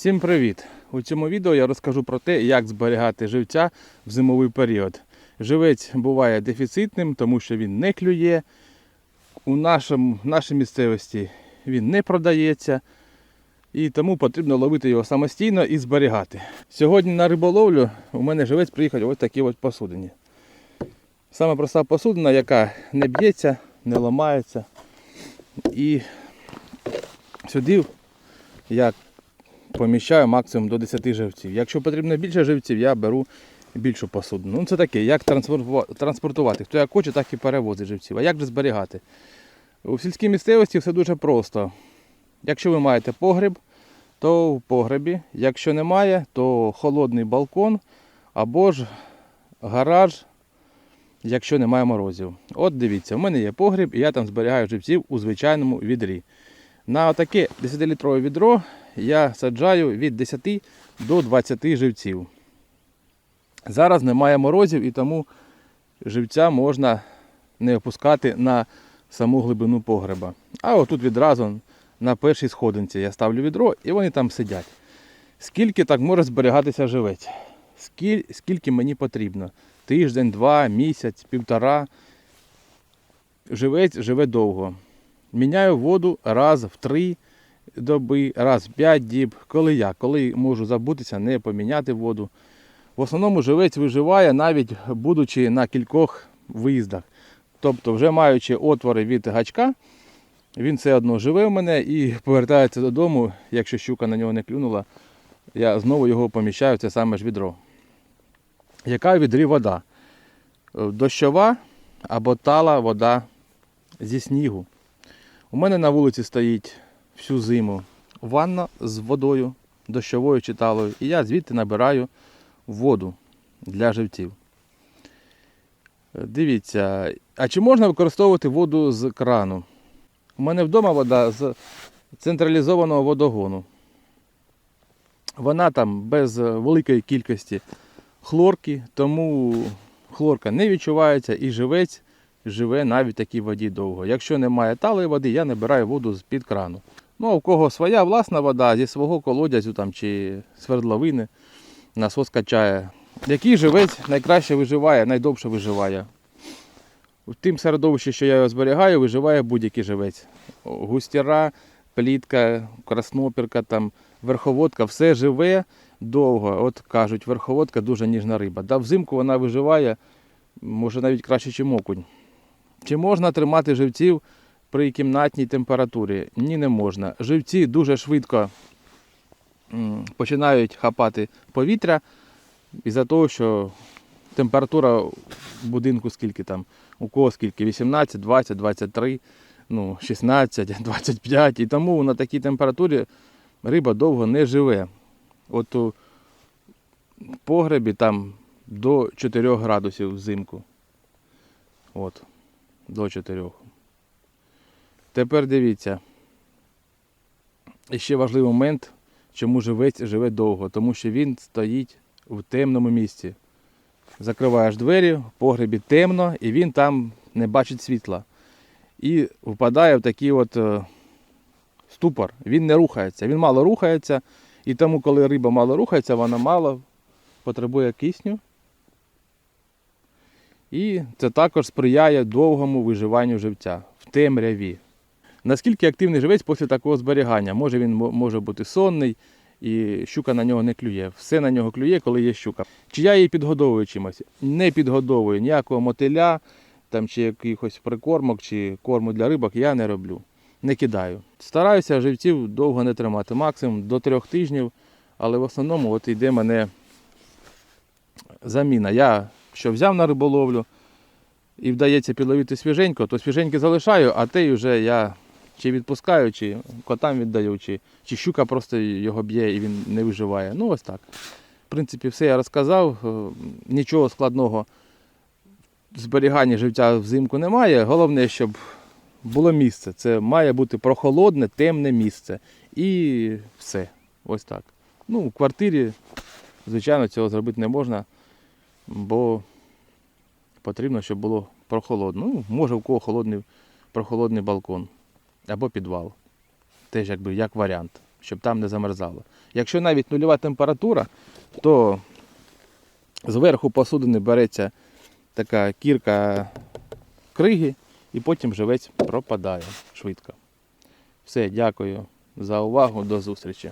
Всім привіт! У цьому відео я розкажу про те, як зберігати живця в зимовий період. Живець буває дефіцитним, тому що він не клює. У нашому, нашій місцевості він не продається, і тому потрібно ловити його самостійно і зберігати. Сьогодні на риболовлю у мене живець приїхав ось такі ось посудині. Саме проста посудина, яка не б'ється, не ламається. І сюди я поміщаю максимум до 10 живців. Якщо потрібно більше живців, я беру більшу посудину. Ну це таке, як транспортувати. Хто як хоче, так і перевозить живців. А як же зберігати? У сільській місцевості все дуже просто. Якщо ви маєте погріб, то в погребі. Якщо немає, то холодний балкон або ж гараж, якщо немає морозів. От дивіться, у мене є погріб і я там зберігаю живців у звичайному відрі. На таке 10-літрове відро я саджаю від 10 до 20 живців. Зараз немає морозів і тому живця можна не опускати на саму глибину погреба. А отут відразу на першій сходинці я ставлю відро і вони там сидять. Скільки так може зберігатися живець? Скіль, скільки мені потрібно? Тиждень, два, місяць, півтора. Живець живе довго. Міняю воду раз в три доби, раз в п'ять діб. Коли я, коли можу забутися, не поміняти воду. В основному живець виживає навіть будучи на кількох виїздах. Тобто, вже маючи отвори від гачка, він все одно живе в мене і повертається додому, якщо щука на нього не клюнула, я знову його поміщаю це саме ж відро. Яка в відрі вода? Дощова або тала вода зі снігу. У мене на вулиці стоїть всю зиму ванна з водою, дощовою чи талою, і я звідти набираю воду для живців. Е, Дивіться, а чи можна використовувати воду з крану? У мене вдома вода з централізованого водогону. Вона там без е, великої кількості хлорки, тому хлорка не відчувається і живець живе навіть в такій воді довго. Якщо немає талої води, я набираю воду з-під крану. Ну, а у кого своя власна вода зі свого колодязю там, чи свердловини насос качає. Який живець найкраще виживає, найдовше виживає. В тим середовищі, що я його зберігаю, виживає будь-який живець. Густіра, плітка, краснопірка, там, верховодка, все живе довго. От кажуть, верховодка дуже ніжна риба. Да, взимку вона виживає, може навіть краще, ніж окунь. Чи можна тримати живців при кімнатній температурі? Ні, не можна. Живці дуже швидко починають хапати повітря із-за того, що температура в будинку скільки там, у кого скільки, 18, 20, 23, ну, 16, 25. І тому на такій температурі риба довго не живе. От у погребі там до 4 градусів взимку. От, до 4. Тепер дивіться. І ще важливий момент, чому живець живе довго, тому що він стоїть в темному місці. Закриваєш двері, в погребі темно, і він там не бачить світла. І впадає в такий от е, ступор. Він не рухається. Він мало рухається, і тому, коли риба мало рухається, вона мало потребує кисню. І це також сприяє довгому виживанню живця в темряві. Наскільки активний живець після такого зберігання? Може він може бути сонний і щука на нього не клює. Все на нього клює, коли є щука. Чи я її підгодовую чимось? Не підгодовую ніякого мотиля, там, чи якихось прикормок, чи корму для рибок я не роблю. Не кидаю. Стараюся живців довго не тримати, максимум до трьох тижнів, але в основному от йде мене заміна. Я що взяв на риболовлю і вдається підловити свіженько, то свіженьке залишаю, а те вже я чи відпускаю, чи котам віддаю, чи, чи щука просто його б'є і він не виживає. Ну ось так. В принципі, все я розказав. Е, Нічого складного в зберіганні живця взимку немає. Головне, щоб було місце. Це має бути прохолодне, темне місце. І все. Ось так. Ну, у квартирі, звичайно, цього зробити не можна, бо потрібно, щоб було прохолодно. Ну, може, у кого холодний, прохолодний балкон або підвал. Теж якби як варіант. щоб там не замерзало. Якщо навіть нульова температура, то зверху посудини береться така кірка криги, і потім живець пропадає швидко. Все, дякую за увагу, до зустрічі.